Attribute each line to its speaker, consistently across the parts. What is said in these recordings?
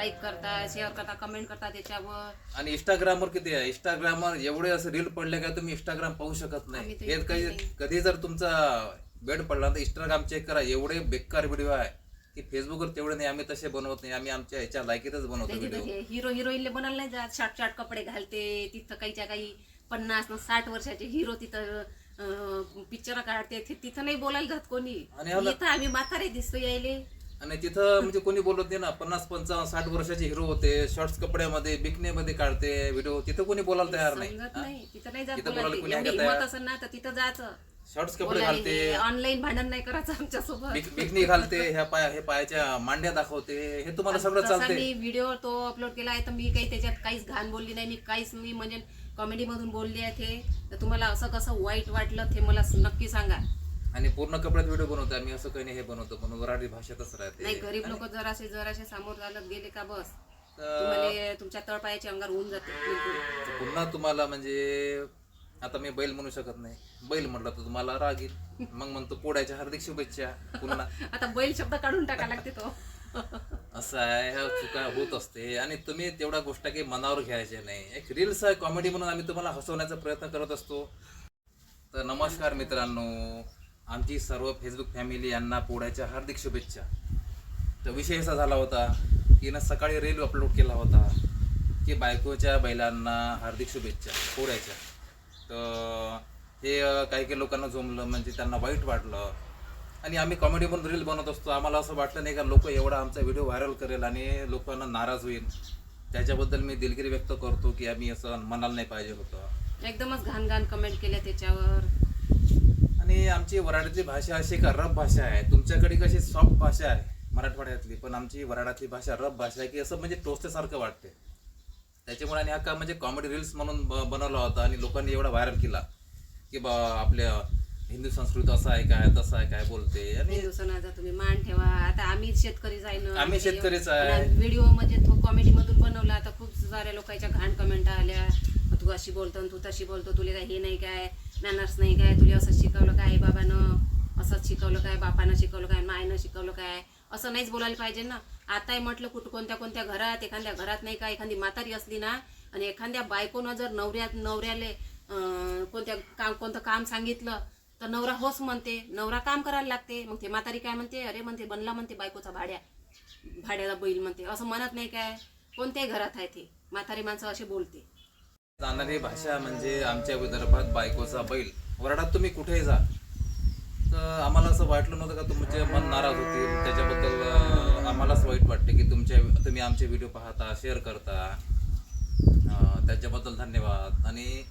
Speaker 1: Like करता share करता comment करता त्याच्यावर.
Speaker 2: आणि इंस्टाग्रामवर किती आहे? इंस्टाग्रामवर एवढे असं रील पडले का तुम्ही इंस्टाग्राम पाहू शकत नाही?
Speaker 1: आम्ही तर
Speaker 2: हे
Speaker 1: नाही.
Speaker 2: कधी जर तुमचा बेड पडला तर इंस्टाग्राम चेक करा. एवढे बेकार व्हिडिओ आहे की फेसबुकवर तेवढे नाही. आम्ही तसे बनवत नाही. आम्ही आमच्या ह्याच्या लायकीतच बनवतो व्हिडिओ
Speaker 1: हिरो हिरोईनले बनायला नाही जात. शार्ट शार्ट कपडे घालते. तिथं काहीच्या काही पन्नास न साठ वर्षाचे हिरो तिथं पिक्चर काढते. ते तिथं नाही बोलायला जात कोणी.
Speaker 2: आणि
Speaker 1: इथं आम्ही म्हातारे दिसतो यायले.
Speaker 2: आणि तिथं म्हणजे कोणी बोलत नाही ना पन्नास पंचावन्न साठ वर्षाचे हिरो होते शॉर्ट्स कपड्यामध्ये बिकनेमध्ये काढते व्हिडिओ तिथं कोणी बोलायला तयार नाही
Speaker 1: तिथं नाही जात
Speaker 2: तिथं
Speaker 1: बोलायला
Speaker 2: बोलायला कोणी
Speaker 1: एवढी
Speaker 2: ऐकत
Speaker 1: हिंमत
Speaker 2: आहे?
Speaker 1: असेल ना तर तिथं जायचं.
Speaker 2: शॉर्ट्स कपडे घालते.
Speaker 1: ऑनलाईन भांडण नाही करायचं आमच्यासोबत.
Speaker 2: बिक- बिकनी घालते ह्या पाय हे पायाच्या मांड्या दाखवते हे तुम्हाला सगळं चालते
Speaker 1: मी व्हिडिओ तो अपलोड केला आहे तर मी काही त्याच्यात काहीच घाण बोलली नाही मी काहीच मी म्हणजे कॉमेडी मधून बोलली आहे ते. तर तुम्हाला असं कसं वाईट वाटलं ते मला नक्की सांगा.
Speaker 2: आणि पूर्ण कपड्यात व्हिडिओ बनवतो आम्ही असं काही नाही हे बनवतो पण मराठी भाषेतच
Speaker 1: नाही
Speaker 2: राहते
Speaker 1: गरीब लोक जरासे जरासे सामोर चालत गेले का बस तुम्हाला तुमच्या तळपायाचे अंगार होऊन जाते. बिलकुल.
Speaker 2: पुन्हा तुम्हाला म्हणजे आता मी बैल म्हणू शकत नाही. बैल म्हटलं तर तुम्हाला राग येईल. मग म्हणतो पोड्याच्या हार्दिक शुभेच्छा. पुन्हा
Speaker 1: आता बैल शब्द काढून टाका लागते तो.
Speaker 2: असं आहे ह्या चुका होत असते. आणि तुम्ही तेवढ्या गोष्ट काही मनावर घ्यायच्या नाही. एक रील्स आहे कॉमेडी म्हणून आम्ही तुम्हाला हसवण्याचा प्रयत्न करत असतो. तर नमस्कार मित्रांनो. आमची सर्व फेसबुक फॅमिली यांना पोळ्याच्या हार्दिक शुभेच्छा. तर विषय असा झाला होता की ना सकाळी रील अपलोड केला होता की बायकोच्या बैलांना हार्दिक शुभेच्छा पोळ्याच्या. तर हे काही काही लोकांना जमलं म्हणजे त्यांना वाईट वाटलं. आणि आम्ही कॉमेडी पण रील बनवत असतो. आम्हाला असं वाटलं नाही का लोक एवढा आमचा व्हिडिओ व्हायरल करेल आणि लोकांना नाराज होईल. त्याच्याबद्दल मी दिलगिरी व्यक्त करतो की आम्ही असं म्हणायला नाही पाहिजे होतं.
Speaker 1: एकदमच घाण घाण कमेंट केल्या त्याच्यावर.
Speaker 2: आणि आमची वराडातली भाषा अशी का रफ भाषा आहे. तुमच्याकडे कशी सॉफ्ट भाषा आहे मराठवाड्यातली पण आमची वराडातली भाषा रफ भाषा आहे की असं म्हणजे टोचल्यासारखं वाटते. त्याच्यामुळे आणि हा का म्हणजे कॉमेडी रील्स म्हणून ब- बनवला होता आणि लोकांनी एवढा व्हायरल केला की बा आपल्या हिंदू संस्कृती असं आहे काय तसं आहे काय बोलते. आणि
Speaker 1: हिंदू सणाचा तुम्ही मान ठेवा. आता आम्ही शेतकरी जाईन.
Speaker 2: आम्ही शेतकरीच आहे.
Speaker 1: व्हिडिओ म्हणजे तो कॉमेडी मधून बनवला. आता खूप साऱ्या लोकांच्या घाण कमेंट आल्या. तू अशी बोलतो आणि तू तशी बोलतो. तुला काय हे नाही काय. मॅनर्स नाही काय? तुला असं शिकवलं काय? बाबानं असंच शिकवलं काय? बापानं शिकवलं काय? मायनं शिकवलं काय? असं नाहीच बोलायला पाहिजे ना. आताही म्हटलं कुठं कोणत्या कोणत्या घरात एखाद्या घरात नाही का? एखादी म्हातारी असली ना आणि एखाद्या बायकोनं जर नवऱ्यात नवऱ्याले कोणत्या काम कोणतं काम सांगितलं तर नवरा होच म्हणते. नवरा काम करायला लागते. मग ते म्हातारी काय म्हणते? अरे म्हणते बनला म्हणते बायकोचा भाड्या. भाड्याला बैल म्हणते. असं म्हणत नाही काय? कोणत्याही घरात आहे ते. म्हातारी माणसं असे बोलते.
Speaker 2: जाणारी भाषा म्हणजे आमच्या विदर्भात बायकोचा बैल. वराडात तुम्ही कुठेही जा. तर आम्हाला असं वाटलं नव्हतं का तुमचे मन नाराज होते त्याच्याबद्दल आम्हालाच वाईट वाटते की तुमच्या तुम्ही आमचे व्हिडिओ पाहता शेअर करता. त्याच्याबद्दल धन्यवाद. आणि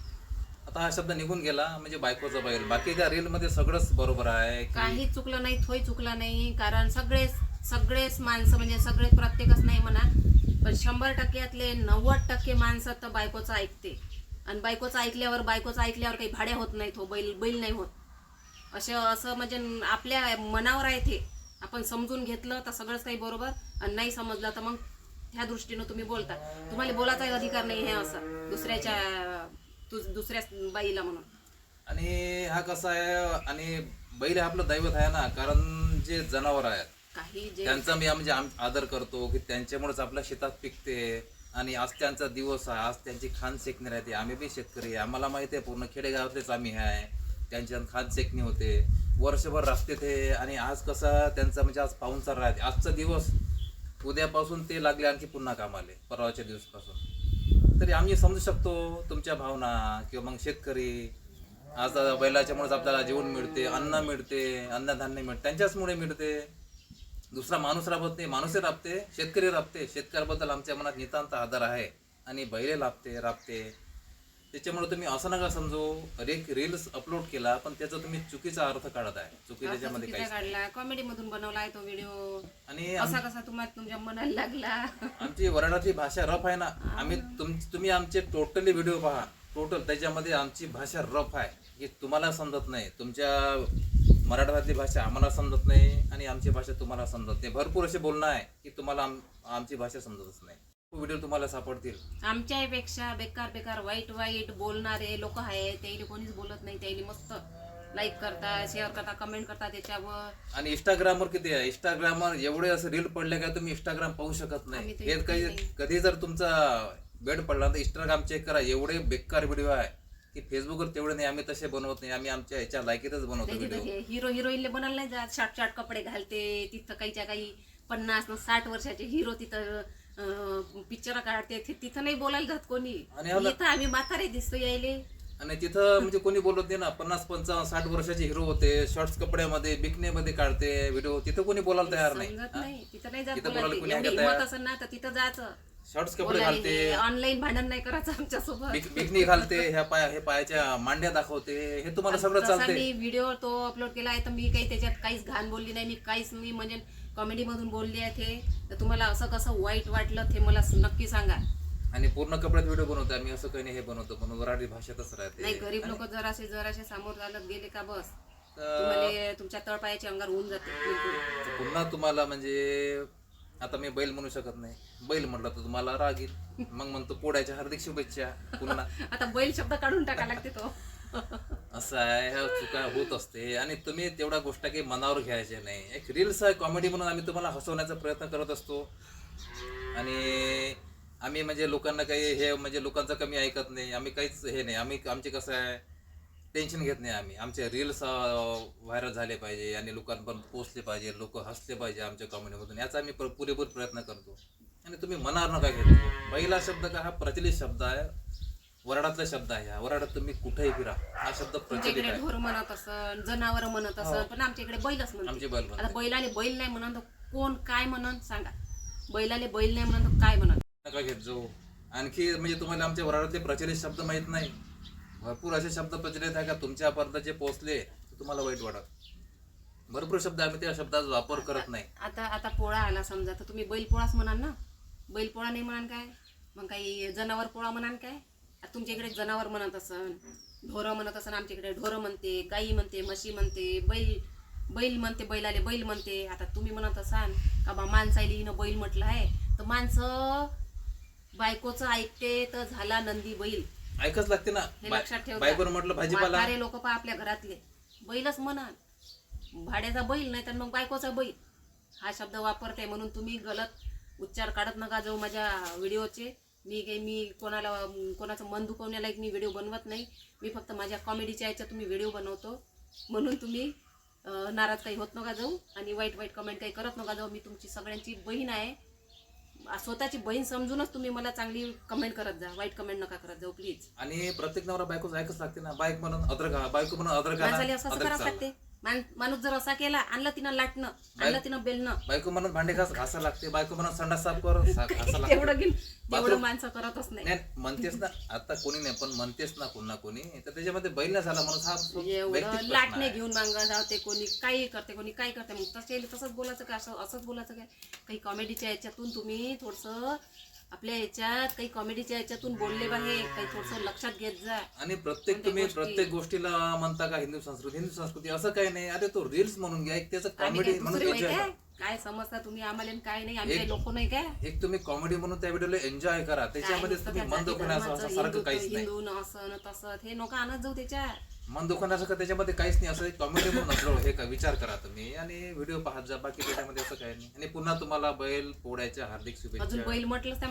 Speaker 2: आता हा शब्द निघून गेला म्हणजे बायकोचा बैल. बाकी त्या रीलमध्ये सगळंच बरोबर आहे
Speaker 1: काही चुकलं नाही थोय चुकला नाही. कारण सगळेच सगळेच माणसं म्हणजे सगळे प्रत्येकच नाही म्हणा. पण शंभर टक्क्यातले नव्वद टक्के माणसं तर बायकोचं ऐकते. आणि बायकोचं ऐकल्यावर बायकोचं ऐकल्यावर काही भाड्या होत नाही तो हो, बैल बैल नाही होत. असं असं म्हणजे आपल्या मनावर आहे ते. आपण समजून घेतलं तर सगळंच काही बरोबर आणि नाही समजलं तर मग ह्या दृष्टीनं तुम्ही बोलता. तुम्हाला बोलायचा अधिकार नाही हे असं दुसऱ्याच्या दुसऱ्या बाईला म्हणून.
Speaker 2: आणि हा कसा आहे आणि बैल आपलं दैवत आहे ना कारण जे जनावर आहेत
Speaker 1: काही जे
Speaker 2: त्यांचा मी म्हणजे आम- आदर करतो की त्यांच्यामुळेच आपल्या शेतात पिकते. आणि आज त्यांचा दिवस आहे आज त्यांची खान सेकणी राहते. आम्ही बी शेतकरी आहे. आम्हाला माहिती आहे पूर्ण खेडेगावातलेच आम्ही आहे. त्यांच्या खान शेकणी होते. वर्षभर राखते ते. आणि आज कसा त्यांचा म्हणजे आज पाहुणचार राहते. आजचा दिवस उद्यापासून ते लागले आणखी पुन्हा कामाले परवाच्या दिवसापासून. तरी आम्ही समजू शकतो तुमच्या भावना किंवा मग शेतकरी. आज बैलाच्यामुळेच आपल्याला जेवण मिळते अन्न मिळते अन्नधान्य मिळते. त्यांच्याचमुळे मिळते. दुसरा माणूस राबत नाही माणूसही राबते शेतकरी राबते. शेतकऱ्याबद्दल आमच्या मनात नितांत आदर आहे आणि बैले लाभते राबते. त्याच्यामुळे तुम्ही असं नका समजू एक रील्स अपलोड केला पण त्याचा तुम्ही चुकीचा अर्थ काढत आहे. चुकी त्याच्यामध्ये
Speaker 1: काढला. कॉमेडी मधून बनवला आहे तो व्हिडिओ
Speaker 2: आणि
Speaker 1: असा कसा तुम्हाला तुमच्या मनाला लागला.
Speaker 2: आमची वराडातली भाषा रफ आहे ना. आम्ही तुम तुम्ही आमचे टोटली व्हिडिओ पहा. टोटल त्याच्यामध्ये आमची भाषा रफ आहे. की तुम्हाला समजत नाही. तुमच्या मराठवातली भाषा आम्हाला समजत नाही आणि आमची भाषा तुम्हाला समजत नाही. भरपूर असे बोलणं आहे की तुम्हाला आम- आमची भाषा समजतच नाही. व्हिडिओ तुम्हाला सापडतील.
Speaker 1: आमच्यापेक्षा बेकार बेकार वाईट वाईट बोलणारे लोक आहेत. त्याला कोणीच बोलत नाही. त्याला मस्त लाईक करता शेअर करता कमेंट करता त्याच्यावर
Speaker 2: आणि इंस्टाग्रामवर किती आहे? इंस्टाग्रामवर एवढे असं रील पडले का तुम्ही इंस्टाग्राम पाहू शकत नाही.
Speaker 1: आम्ही तर
Speaker 2: हे काही
Speaker 1: नाही.
Speaker 2: कधी जर तुमचा बेड पडला तर इंस्टाग्राम चेक करा. एवढे बेकार व्हिडिओ आहे. की फेसबुकवर तेवढे नाही आम्ही तसे बनवत नाही. आम्ही आमच्या ह्याच्या लायकीतच बनवतो व्हिडिओ
Speaker 1: हिरो हिरोईनले बनायला नाही जात. शार्ट शार्ट कपडे घालते. तिथं काहीच्या काही पन्नास न साठ वर्षाचे हिरो तिथं पिक्चर काढते. ते तिथं नाही बोलायला जात कोणी.
Speaker 2: आणि
Speaker 1: इथं आम्ही म्हातारे दिसतो यायले.
Speaker 2: आणि तिथं म्हणजे कोणी बोलत नाही ना पन्नास पंचावन्न साठ वर्षाचे हिरो होते. शॉर्ट्स कपड्यामध्ये बिकनेमध्ये काढते व्हिडिओ तिथं कोणी बोलायला तयार नाही.
Speaker 1: समजत नाही. तिथं नाही जात
Speaker 2: तिथं
Speaker 1: बोलायला.
Speaker 2: बोलायला कोणी
Speaker 1: एवढी
Speaker 2: ऐकत
Speaker 1: हिंमत
Speaker 2: आहे?
Speaker 1: असेल ना तर तिथं जायचं.
Speaker 2: शॉर्ट्स कपडे घालते.
Speaker 1: ऑनलाईन भांडण नाही करायचं आमच्यासोबत
Speaker 2: बिक- बिकनी घालते ह्या पाय हे पायाच्या मांड्या दाखवते हे तुम्हाला सगळं चालते
Speaker 1: मी व्हिडिओ तो अपलोड केला आहे तर मी काही त्याच्यात काहीच घाण बोलली नाही मी काहीच मी म्हणजे कॉमेडी मधून बोलली आहे ते. तर तुम्हाला असं कसं वाईट वाटलं ते मला नक्की सांगा.
Speaker 2: आणि पूर्ण कपड्यात व्हिडिओ बनवतो आम्ही असं काही नाही हे बनवतो पण वराठी भाषेतच
Speaker 1: नाही
Speaker 2: राहते
Speaker 1: गरीब लोक जरासे जरासे समोर चालत गेले का बस? तुमच्या तळपायाचे अंगार होऊन जाते.
Speaker 2: पुन्हा तुम्हाला म्हणजे आता मी बैल म्हणू शकत नाही. बैल म्हटलं तर तुम्हाला राग येईल. मग म्हणतो पोड्याच्या हार्दिक शुभेच्छा. पुन्हा
Speaker 1: आता बैल शब्द काढून टाका लागते तो.
Speaker 2: असं आहे ह्या चुका होत असते. आणि तुम्ही तेवढ्या गोष्ट काही मनावर घ्यायच्या नाही. एक रील्स आहे कॉमेडी म्हणून आम्ही तुम्हाला हसवण्याचा प्रयत्न करत असतो. आणि आम्ही म्हणजे लोकांना काही हे म्हणजे लोकांचं कमी ऐकत नाही. आम्ही काहीच हे नाही. आम्ही आमचे कसं आहे टेन्शन घेत नाही आम्ही. आमचे रील्स व्हायरल झाले पाहिजे आणि लोकांपर्यंत पोहोचले पाहिजे लोक हसले पाहिजे आमच्या कॉमेडीमधून याचा आम्ही प्र- पुरेपूर प्रयत्न करतो. आणि तुम्ही मनावर नका घेतो पहिला शब्द का? हा प्रचलित शब्द आहे. वराडातला शब्द आहे हा. वराडात तुम्ही कुठेही फिरा. हा शब्द
Speaker 1: तुमच्या
Speaker 2: प्रचलित आहे.
Speaker 1: ढोर म्हणत असन जनावर म्हणत असन पण आमच्या इकडे बैलच
Speaker 2: आमचे बैल
Speaker 1: आता बैलाने बैल नाही म्हणत तर कोण काय म्हणत सांगा. बैलाले बैल नाही म्हणत तर काय म्हणत
Speaker 2: नका घेत जाऊ. आणखी म्हणजे तुम्हाला आमच्या वराडातले प्रचलित शब्द माहीत नाही. भरपूर असे शब्द प्रचलित आहे का? तुमच्यापर्यंत जे पोहोचले ते तुम्हाला वाईट वाटत? भरपूर शब्द आम्ही त्या शब्दाचा वापर करत नाही.
Speaker 1: आता आता पोळा आला समजा तर तुम्ही बैलपोळाच म्हणाल ना? बैलपोळा नाही म्हणाल काय? मग काही जनावर पोळा म्हणाल काय? आता तुमच्या इकडे जनावर म्हणत असन ढोरं म्हणत असन आमच्या इकडे ढोरं म्हणते गाई म्हणते म्हशी म्हणते बैल बैल म्हणते बैलाले बैल म्हणते. आता तुम्ही म्हणत असाल का बा माणसाईली हिनं बैल म्हटलं आहे? तर माणसं बायकोचं ऐकते तर झाला नंदी बैल.
Speaker 2: ऐकच लागते ना.
Speaker 1: हे लक्षात ठेवा
Speaker 2: बायकोनं म्हटलं भाजीपाला
Speaker 1: म्हातारे लोक पहा आपल्या घरातले. बैलच म्हणाल. भाड्याचा बैल नाही तर मग बायकोचा बैल. हा शब्द वापरते म्हणून तुम्ही गलत उच्चार काढत नका जाऊ माझ्या व्हिडिओचे. मी काही मी कोणाला कोणाचं मन दुखवण्याला एक मी व्हिडिओ बनवत नाही. मी फक्त माझ्या कॉमेडीच्या याच्यात तुम्ही व्हिडिओ बनवतो. म्हणून तुम्ही अं, नाराज काही होत नका जाऊ. आणि वाईट वाईट कमेंट काही करत नका जाऊ. मी तुमची सगळ्यांची बहीण आहे. स्वतःची बहीण समजूनच तुम्ही मला चांगली कमेंट करत जा. वाईट कमेंट नका करत जाऊ प्लीज
Speaker 2: आणि प्रत्येक नवरा बायकोच ऐकच लागते ना. बायक म्हणून अद्रक बायको म्हणून अद्रक
Speaker 1: असं
Speaker 2: अद्रक
Speaker 1: करावं
Speaker 2: चाललं.
Speaker 1: लागते. मान- माणूस जर असा केला आणलं तिनं लाटणं आणलं तिनं बेलणं.
Speaker 2: बायको म्हणून भांडे घास घासा लागते. बायको म्हणून संडास साफ कर सा- घासा लागते.
Speaker 1: तेवढं घेऊन तेवढं
Speaker 2: बाथरूम-
Speaker 1: माणसं करतच नाही.
Speaker 2: नाही म्हणतेस ना आता कोणी नाही पण म्हणतेस ना कोण ना कोणी तर त्याच्यामध्ये बैल नाही झाला म्हणून हा
Speaker 1: एवढं
Speaker 2: प्रश्न
Speaker 1: लाटणे
Speaker 2: आहे.
Speaker 1: घेऊन मांगा जाते कोणी काही करते कोणी काय करते. मग तसे तसंच बोलायचं काय असं असंच बोलायचं काय काही कॉमेडीच्या याच्यातून तुम्ही थोडस आपल्या याच्यात काही कॉमेडीच्या याच्यातून बोलले बाहेर काही थोडस लक्षात घेत जा.
Speaker 2: आणि प्रत्येक तुम्ही
Speaker 1: गोष्टी?
Speaker 2: प्रत्येक गोष्टीला म्हणता का हिंदू संस्कृती? हिंदू संस्कृती असं काही नाही. अरे तो रील्स म्हणून घ्या एक त्याचं
Speaker 1: आम्ही
Speaker 2: कॉमेडी म्हणून
Speaker 1: दुसरे काय समजता तुम्ही? आम्हाला आणि काय नाही आम्ही
Speaker 2: एक-
Speaker 1: काही लोक नाही काय?
Speaker 2: एक तुम्ही कॉमेडी म्हणून त्या व्हिडिओला एन्जॉय करा. त्याच्यामध्ये
Speaker 1: काय
Speaker 2: तुम्ही
Speaker 1: नुसतं
Speaker 2: मन
Speaker 1: त्या
Speaker 2: दुखण्याचं असं सारखं काहीच नाही.
Speaker 1: हिंदू न असं न तसं हे नका आणत जाऊ त्याच्यात
Speaker 2: मन दुखण्यासारखं त्याच्यामध्ये काहीच नाही असं कॉमेडी म्हणून असलो हे का विचार करा तुम्ही. आणि व्हिडिओ पाहत जा बाकी त्याच्यामध्ये असं काही नाही. आणि पुन्हा तुम्हाला बैल पोळ्याच्या हार्दिक
Speaker 1: अजून
Speaker 2: शुभेच्छा
Speaker 1: बैल म्हटलंच त्या